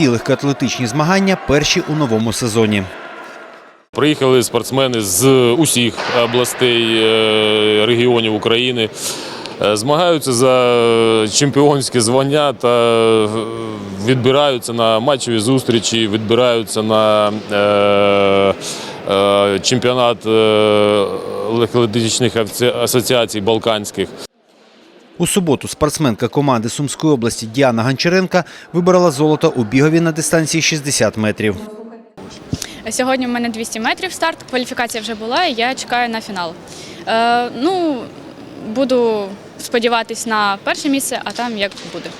Легкоатлетичні змагання перші у новому сезоні. Приїхали спортсмени з усіх областей е, регіонів України. Е, Змагаються за чемпіонське звання та е, відбираються на матчеві зустрічі, відбираються на чемпіонат легкоатлетичних асоціацій балканських. У суботу спортсменка команди Сумської області Діана Гончаренка виборола золото у бігові на дистанції 60 метрів. Сьогодні в мене 200 метрів старт, кваліфікація вже була, і я чекаю на фінал. Е, ну, буду сподіватись на перше місце, а там як буде.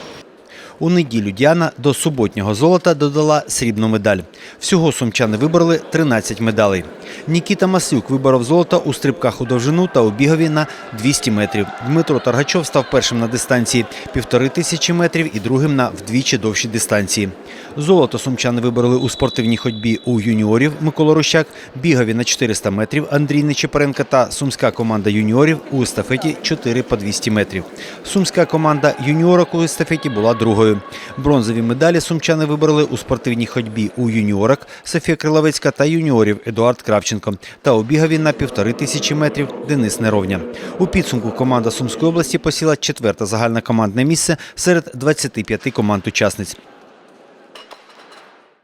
У неділю Діана до суботнього золота додала срібну медаль. Всього сумчани вибороли 13 медалей. Нікіта Маслюк виборов золото у стрибках у довжину та у бігові на 200 метрів. Дмитро Таргачов став першим на дистанції півтори тисячі метрів і другим на вдвічі довшій дистанції. Золото сумчани вибороли у спортивній ходьбі у юніорів Микола Рощак, бігові на 400 метрів Андрій Нечепоренко та сумська команда юніорів у естафеті 4 по 200 метрів. Сумська команда юніорок у естафеті була другою. Бронзові медалі сумчани вибороли у спортивній ходьбі у юніорок Софія Криловецька та юніорів Едуард Кравченко та у бігові на півтори тисячі метрів Денис Неровня. У підсумку команда Сумської області посіла четверте загальнокомандне місце серед 25 команд учасниць.